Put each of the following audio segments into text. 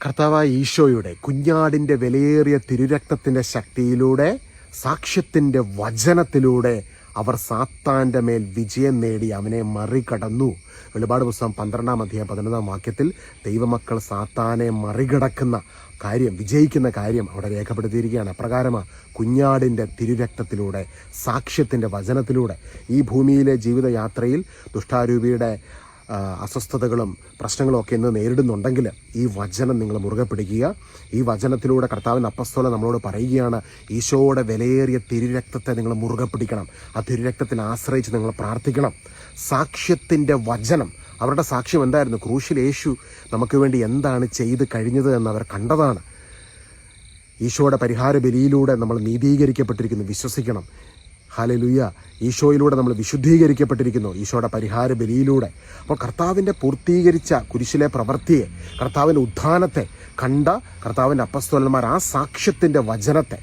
കർത്താവായ ഈശോയുടെ കുഞ്ഞാടിന്റെ വിലയേറിയ തിരുരക്തത്തിന്റെ ശക്തിയിലൂടെ സാക്ഷ്യത്തിന്റെ വചനത്തിലൂടെ അവർ സാത്താന്റെ മേൽ വിജയം നേടി അവനെ മറികടന്നു. വെളിപാട് പുസ്തകം പന്ത്രണ്ടാം അധ്യായം പതിനൊന്നാം വാക്യത്തിൽ ദൈവമക്കൾ സാത്താനെ മറികടക്കുന്ന കാര്യം വിജയിക്കുന്ന കാര്യം അവിടെ രേഖപ്പെടുത്തിയിരിക്കുകയാണ്. അപ്രകാരമാണ് കുഞ്ഞാടിന്റെ തിരുരക്തത്തിലൂടെ സാക്ഷ്യത്തിന്റെ വചനത്തിലൂടെ ഈ ഭൂമിയിലെ ജീവിതയാത്രയിൽ ദുഷ്ടാരൂപിയുടെ അസ്വസ്ഥതകളും പ്രശ്നങ്ങളും ഒക്കെ ഇന്ന് നേരിടുന്നുണ്ടെങ്കിൽ ഈ വചനം നിങ്ങൾ മുറുകെ പിടിക്കുക. ഈ വചനത്തിലൂടെ കർത്താവിന്റെ അപ്പസ്തോല നമ്മളോട് പറയുകയാണ് ഈശോയുടെ വിലയേറിയ തിരുരക്തത്തെ നിങ്ങൾ മുറുകെ പിടിക്കണം. ആ തിരുരക്തത്തിൽ ആശ്രയിച്ച് നിങ്ങൾ പ്രാർത്ഥിക്കണം. സാക്ഷ്യത്തിന്റെ വചനം അവരുടെ സാക്ഷ്യം എന്തായിരുന്നു? ക്രൂശിൽ യേശു നമുക്ക് വേണ്ടി എന്താണ് ചെയ്ത് കഴിഞ്ഞത് എന്ന് അവർ കണ്ടതാണ്. ഈശോയുടെ പരിഹാര ബലിയിലൂടെ നമ്മൾ നീതീകരിക്കപ്പെട്ടിരിക്കുന്നു. വിശ്വസിക്കണം. ഹാലലുയ്യ ഈശോയിലൂടെ നമ്മൾ വിശുദ്ധീകരിക്കപ്പെട്ടിരിക്കുന്നു. ഈശോയുടെ പരിഹാര ബലിയിലൂടെ. അപ്പോൾ കർത്താവിന്റെ പൂർത്തീകരിച്ച കുരിശിലെ പ്രവൃത്തിയെ കർത്താവിന്റെ ഉത്ഥാനത്തെ കണ്ട കർത്താവിന്റെ അപ്പസ്തോലന്മാർ ആ സാക്ഷ്യത്തിന്റെ വചനത്തെ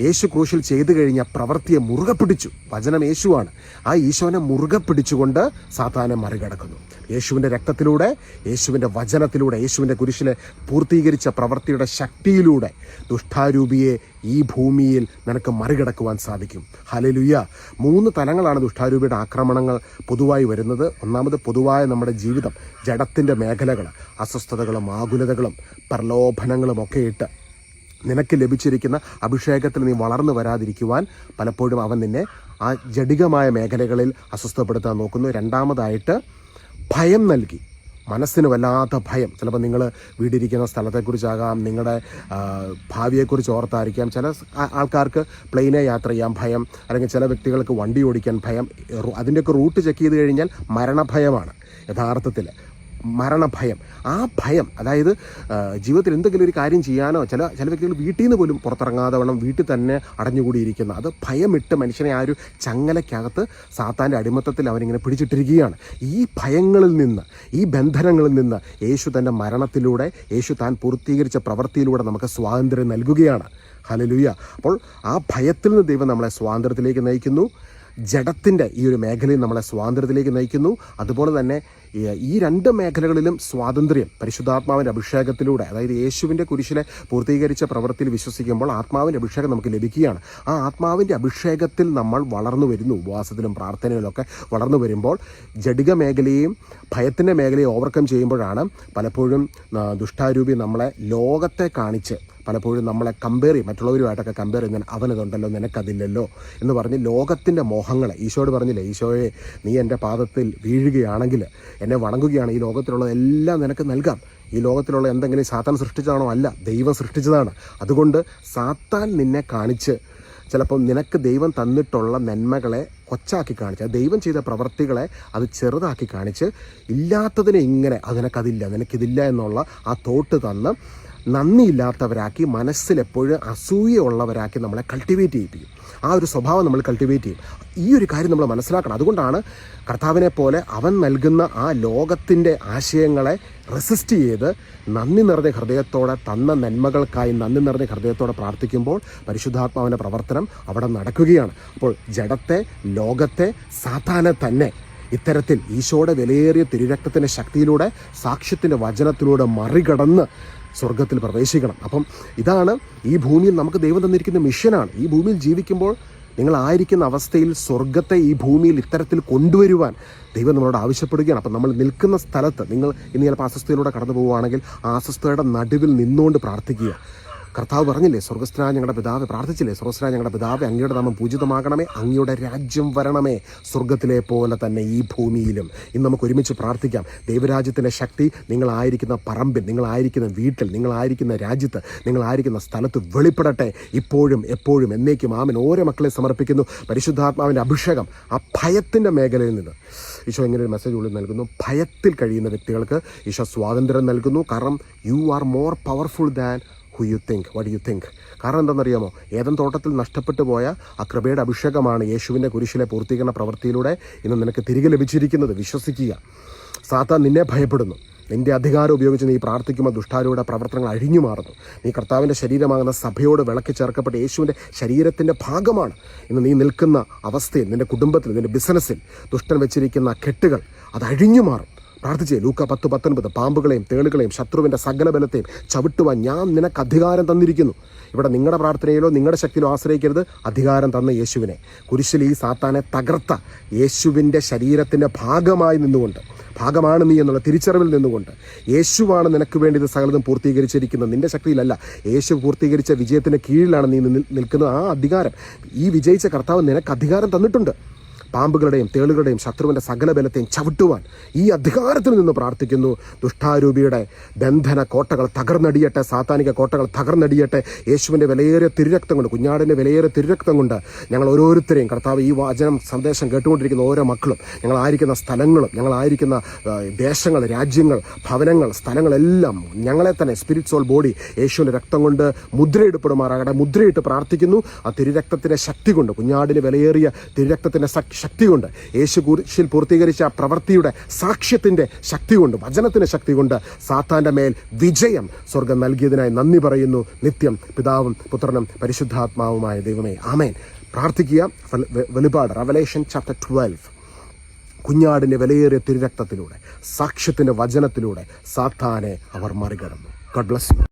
യേശു ക്രൂശിൽ ചെയ്തു കഴിഞ്ഞ പ്രവൃത്തിയെ മുറുകെ പിടിച്ചു. വചനം യേശുവാണ്. ആ ഈശോനെ മുറുകെ പിടിച്ചുകൊണ്ട് സാത്താനെ മറികടക്കുന്നു. യേശുവിന്റെ രക്തത്തിലൂടെ യേശുവിന്റെ വചനത്തിലൂടെ യേശുവിന്റെ കുരിശിലെ പൂർത്തീകരിച്ച പ്രവൃത്തിയുടെ ശക്തിയിലൂടെ ദുഷ്ടാരൂപിയെ ഈ ഭൂമിയിൽ നിനക്ക് മറികടക്കുവാൻ സാധിക്കും. ഹലലുയ്യ മൂന്ന് തലങ്ങളാണ് ദുഷ്ടാരൂപിയുടെ ആക്രമണങ്ങൾ പൊതുവായി വരുന്നത്. ഒന്നാമത് പൊതുവായ നമ്മുടെ ജീവിതം ജഡത്തിന്റെ മേഖലകൾ അസ്വസ്ഥതകളും ആകുലതകളും പ്രലോഭനങ്ങളും ഒക്കെ ഇട്ട് നിനക്ക് ലഭിച്ചിരിക്കുന്ന അഭിഷേകത്തിൽ നീ വളർന്നു വരാതിരിക്കുവാൻ പലപ്പോഴും അവൻ നിന്നെ ആ ജടികമായ മേഖലകളിൽ അസ്വസ്ഥപ്പെടുത്താൻ നോക്കുന്നു. രണ്ടാമതായിട്ട് ഭയം നൽകി. മനസ്സിന് വല്ലാത്ത ഭയം. ചിലപ്പോൾ നിങ്ങൾ വീടിരിക്കുന്ന സ്ഥലത്തെക്കുറിച്ചാകാം നിങ്ങളുടെ ഭാവിയെക്കുറിച്ച് ഓർത്തായിരിക്കാം. ചില ആൾക്കാർക്ക് പ്ലെയിനെ യാത്ര ചെയ്യാൻ ഭയം അല്ലെങ്കിൽ ചില വ്യക്തികൾക്ക് വണ്ടി ഓടിക്കാൻ ഭയം അതിന്റെയൊക്കെ റൂട്ട് ചെക്ക് ചെയ്ത് കഴിഞ്ഞാൽ മരണഭയമാണ് യഥാർത്ഥത്തിൽ മരണഭയം. ആ ഭയം അതായത് ജീവിതത്തിൽ എന്തെങ്കിലും ഒരു കാര്യം ചെയ്യാനോ ചില ചില വ്യക്തികൾ വീട്ടിൽ നിന്ന് പോലും പുറത്തിറങ്ങാതെ വേണം വീട്ടിൽ തന്നെ അടഞ്ഞുകൂടിയിരിക്കുന്ന. അത് ഭയമിട്ട് മനുഷ്യനെ ആ ഒരു ചങ്ങലയ്ക്കകത്ത് സാത്താന്റെ അടിമത്തത്തിൽ അവനിങ്ങനെ പിടിച്ചിട്ടിരിക്കുകയാണ്. ഈ ഭയങ്ങളിൽ നിന്ന് ഈ ബന്ധനങ്ങളിൽ നിന്ന് യേശു തന്റെ മരണത്തിലൂടെ യേശു താൻ പൂർത്തീകരിച്ച പ്രവൃത്തിയിലൂടെ നമുക്ക് സ്വാതന്ത്ര്യം നൽകുകയാണ്. ഹലലുയ അപ്പോൾ ആ ഭയത്തിൽ നിന്ന് ദൈവം നമ്മളെ സ്വാതന്ത്ര്യത്തിലേക്ക് നയിക്കുന്നു. ജഡത്തിന്റെ ഈ ഒരു മേഖലയിൽ നമ്മളെ സ്വാതന്ത്ര്യത്തിലേക്ക് നയിക്കുന്നു. അതുപോലെ തന്നെ ഈ- രണ്ട് മേഖലകളിലും സ്വാതന്ത്ര്യം പരിശുദ്ധാത്മാവിന്റെ അഭിഷേകത്തിലൂടെ അതായത് യേശുവിന്റെ കുരിശിലെ പൂർത്തീകരിച്ച പ്രവൃത്തിയിൽ വിശ്വസിക്കുമ്പോൾ ആത്മാവിന്റെ അഭിഷേകം നമുക്ക് ലഭിക്കുകയാണ്. ആ ആത്മാവിന്റെ അഭിഷേകത്തിൽ നമ്മൾ വളർന്നു വരുന്നു ഉപവാസത്തിലും പ്രാർത്ഥനയിലൊക്കെ വളർന്നു വരുമ്പോൾ. ജഡിക മേഖലയും ഭയത്തിന്റെ മേഖലയെ ഓവർകം ചെയ്യുമ്പോഴാണ് പലപ്പോഴും ദുഷ്ടാരൂപി നമ്മളെ ലോകത്തെ കാണിച്ച് പലപ്പോഴും നമ്മളെ കമ്പയർ ചെയ്യും. മറ്റുള്ളവരുമായിട്ടൊക്കെ കമ്പയർ ചെയ്യുന്ന അവനതുണ്ടല്ലോ നിനക്കതില്ലല്ലോ എന്ന് പറഞ്ഞ് ലോകത്തിന്റെ മോഹങ്ങളെ ഈശോയോട് പറഞ്ഞില്ലേ ഈശോയെ നീ എന്റെ പാദത്തിൽ വീഴുകയാണെങ്കിൽ എന്നെ വണങ്ങുകയാണ്. ഈ ലോകത്തിലുള്ള എല്ലാം നിനക്ക് നൽകാം. ഈ ലോകത്തിലുള്ള എന്തെങ്കിലും സാത്താൻ സൃഷ്ടിച്ചതാണോ? അല്ല ദൈവം സൃഷ്ടിച്ചതാണ്. അതുകൊണ്ട് സാത്താൻ നിന്നെ കാണിച്ച് ചിലപ്പം നിനക്ക് ദൈവം തന്നിട്ടുള്ള നന്മകളെ കൊച്ചാക്കി കാണിച്ച് ദൈവം ചെയ്ത പ്രവൃത്തികളെ അത് ചെറുതാക്കി കാണിച്ച് ഇല്ലാത്തതിനെ ഇങ്ങനെ അത് നിനക്കതില്ല നിനക്കിതില്ല എന്നുള്ള ആ തോട്ട് തന്ന് നന്ദിയില്ലാത്തവരാക്കി മനസ്സിലെപ്പോഴും അസൂയുള്ളവരാക്കി നമ്മളെ കൾട്ടിവേറ്റ് ചെയ്യിപ്പിക്കും ആ ഒരു സ്വഭാവം നമ്മൾ കൾട്ടിവേറ്റ് ചെയ്യും. ഈ ഒരു കാര്യം നമ്മൾ മനസ്സിലാക്കണം. അതുകൊണ്ടാണ് കർത്താവിനെ പോലെ അവൻ നൽകുന്ന ആ ലോകത്തിന്റെ ആശയങ്ങളെ റെസിസ്റ്റ് ചെയ്ത് നന്ദി നിറഞ്ഞ ഹൃദയത്തോടെ തന്ന നന്മകൾക്കായി നന്ദി നിറഞ്ഞ ഹൃദയത്തോടെ പ്രാർത്ഥിക്കുമ്പോൾ പരിശുദ്ധാത്മാവിന്റെ പ്രവർത്തനം അവിടെ നടക്കുകയാണ്. അപ്പോൾ ജഡത്തെ ലോകത്തെ സാധാരണ തന്നെ ഇത്തരത്തിൽ ഈശോയുടെ വിലയേറിയ തിരുരക്തത്തിന്റെ ശക്തിയിലൂടെ സാക്ഷ്യത്തിന്റെ വചനത്തിലൂടെ മറികടന്ന് സ്വർഗത്തിൽ പ്രവേശിക്കണം. അപ്പം ഇതാണ് ഈ ഭൂമിയിൽ നമുക്ക് ദൈവം തന്നിരിക്കുന്ന മിഷനാണ്. ഈ ഭൂമിയിൽ ജീവിക്കുമ്പോൾ നിങ്ങളായിരിക്കുന്ന അവസ്ഥയിൽ സ്വർഗത്തെ ഈ ഭൂമിയിൽ ഇത്തരത്തിൽ കൊണ്ടുവരുവാൻ ദൈവം നമ്മളോട് ആവശ്യപ്പെടുകയാണ്. അപ്പം നമ്മൾ നിൽക്കുന്ന സ്ഥലത്ത് നിങ്ങൾ ഇന്ന് ചിലപ്പോൾ അസ്വസ്ഥയിലൂടെ കടന്നു പോവുകയാണെങ്കിൽ ആ അസ്വസ്ഥയുടെ നടുവിൽ നിന്നുകൊണ്ട് പ്രാർത്ഥിക്കുക. കർത്താവ് പറഞ്ഞില്ലേ സ്വർഗസ്ഥനായ ഞങ്ങളുടെ പിതാവ് പ്രാർത്ഥിച്ചില്ലേ സ്വർഗസ്ഥനായ ഞങ്ങളുടെ പിതാവ് അങ്ങയുടെ നാമം പൂജിതമാകണമേ അങ്ങയുടെ രാജ്യം വരണമേ സ്വർഗത്തിലെ പോലെ തന്നെ ഈ ഭൂമിയിലും. ഇന്ന് നമുക്ക് ഒരുമിച്ച് പ്രാർത്ഥിക്കാം. ദൈവരാജ്യത്തിന്റെ ശക്തി നിങ്ങളായിരിക്കുന്ന പറമ്പിൽ നിങ്ങളായിരിക്കുന്ന വീട്ടിൽ നിങ്ങളായിരിക്കുന്ന രാജ്യത്ത് നിങ്ങളായിരിക്കുന്ന സ്ഥലത്ത് വെളിപ്പെടട്ടെ. ഇപ്പോഴും എപ്പോഴും എന്നേക്കും ആമൻ. ഓരോ മക്കളെ സമർപ്പിക്കുന്നു. പരിശുദ്ധാത്മാവിന്റെ അഭിഷേകം ആ ഭയത്തിന്റെ മേഖലയിൽ നിന്ന്. ഈശോ ഇങ്ങനെ ഒരു മെസ്സേജ് ഉള്ളിൽ നൽകുന്നു. ഭയത്തിൽ കഴിയുന്ന വ്യക്തികൾക്ക് ഈശോ സ്വാതന്ത്ര്യം നൽകുന്നു. കാരണം you are more powerful than who you think what you think കാരണം എന്താണെന്നറിയാമോ? ഏതൻ തോട്ടത്തിൽ നഷ്ടപ്പെട്ടു പോയ ആ കൃപയുടെ അഭിഷേകമാണ് യേശുവിന്റെ കുരിശിലെ പൂർത്തീകരണ പ്രവൃത്തിയിലൂടെ ഇന്ന് നിനക്ക് തിരികെ ലഭിച്ചിരിക്കുന്നത്. വിശ്വസിക്കുക. സാത്താൻ നിന്നെ ഭയപ്പെടുന്നു. നിന്റെ അധികാരം ഉപയോഗിച്ച് നീ പ്രാർത്ഥിക്കുമ്പോൾ ദുഷ്ടാരൂടെ പ്രവർത്തനങ്ങൾ അഴിഞ്ഞു മാറുന്നു. നീ കർത്താവിന്റെ ശരീരമാകുന്ന സഭയോട് വിളക്കി ചേർക്കപ്പെട്ട യേശുവിന്റെ ശരീരത്തിന്റെ ഭാഗമാണ്. ഇന്ന് നീ നിൽക്കുന്ന അവസ്ഥയിൽ നിന്റെ കുടുംബത്തിൽ നിന്റെ ബിസിനസ്സിൽ ദുഷ്ടൻ വെച്ചിരിക്കുന്ന കെട്ടുകൾ അത് അഴിഞ്ഞു മാറും. പ്രാർത്ഥിച്ചേ ലൂക്ക പത്ത് പത്തൊൻപത്. പാമ്പുകളെയും തേളുകളെയും ശത്രുവിന്റെ സകല ബലത്തെയും ചവിട്ടുവാൻ ഞാൻ നിനക്ക് അധികാരം തന്നിരിക്കുന്നു. ഇവിടെ നിങ്ങളുടെ പ്രാർത്ഥനയിലോ നിങ്ങളുടെ ശക്തിയിലോ ആശ്രയിക്കരുത്. അധികാരം തന്ന യേശുവിനെ. കുരിശിൽ ഈ സാത്താനെ തകർത്ത യേശുവിന്റെ ശരീരത്തിന്റെ ഭാഗമായി നിന്നുകൊണ്ട് ഭാഗമാണ് നീ എന്നുള്ള തിരിച്ചറിവിൽ നിന്നുകൊണ്ട് യേശുവാണ് നിനക്ക് വേണ്ടി ഇത് സകലതും പൂർത്തീകരിച്ചിരിക്കുന്നത്. നിന്റെ ശക്തിയിലല്ല യേശു പൂർത്തീകരിച്ച വിജയത്തിന്റെ കീഴിലാണ് നീ നിൽക്കുന്ന നിൽക്കുന്നത്. ആ അധികാരം ഈ വിജയിച്ച കർത്താവ് നിനക്ക് അധികാരം തന്നിട്ടുണ്ട്. പാമ്പുകളുടെയും തേളുകളുടെയും ശത്രുവിന്റെ സകല ബലത്തെയും ചവിട്ടുവാൻ ഈ അധികാരത്തിൽ നിന്ന് പ്രാർത്ഥിക്കുന്നു. ദുഷ്ടാരൂപിയുടെ ബന്ധന കോട്ടകൾ തകർന്നടിയട്ടെ സാത്താനിക കോട്ടകൾ തകർന്നടിയട്ടെ. യേശുവിന്റെ വിലയേറിയ തിരുരക്തം കൊണ്ട് കുഞ്ഞാടിന്റെ വിലയേറിയ തിരുരക്തം കൊണ്ട് ഞങ്ങൾ ഓരോരുത്തരെയും കർത്താവ് ഈ വചനം സന്ദേശം കേട്ടുകൊണ്ടിരിക്കുന്ന ഓരോ മക്കളും ഞങ്ങളായിരിക്കുന്ന സ്ഥലങ്ങളും ഞങ്ങളായിരിക്കുന്ന ദേശങ്ങൾ രാജ്യങ്ങൾ ഭവനങ്ങൾ സ്ഥലങ്ങളെല്ലാം ഞങ്ങളെ തന്നെ സ്പിരിറ്റ് സോൾ ബോഡി യേശുവിന്റെ രക്തം കൊണ്ട് മുദ്രയിടപ്പെടുമാറാകട്ടെ. മുദ്രയിട്ട് പ്രാർത്ഥിക്കുന്നു. ആ തിരുരക്തത്തിന്റെ ശക്തി കൊണ്ട് കുഞ്ഞാടിന് വിലയേറിയ തിരുരക്തത്തിന്റെ സക്- ശക്തി കൊണ്ട് യേശു കുരിശിൽ പൂർത്തീകരിച്ച പ്രവൃത്തിയുടെ സാക്ഷ്യത്തിന്റെ ശക്തി കൊണ്ട് വചനത്തിന്റെ ശക്തി കൊണ്ട് സാത്താന്റെ മേൽ വിജയം സ്വർഗം നൽകിയതിനായി നന്ദി പറയുന്നു. നിത്യം പിതാവും പുത്രനും പരിശുദ്ധാത്മാവുമായ ദൈവമേ. ആമേൻ. പ്രാർത്ഥിക്കുക. വെളിപാട്. Revelation chapter twelve. കുഞ്ഞാടിന്റെ വിലയേറിയ തിരുരക്തത്തിലൂടെ സാക്ഷ്യത്തിന്റെ വചനത്തിലൂടെ സാത്താനെ അവർ മറികടന്നു. ഗഡ് ബ്ലസ്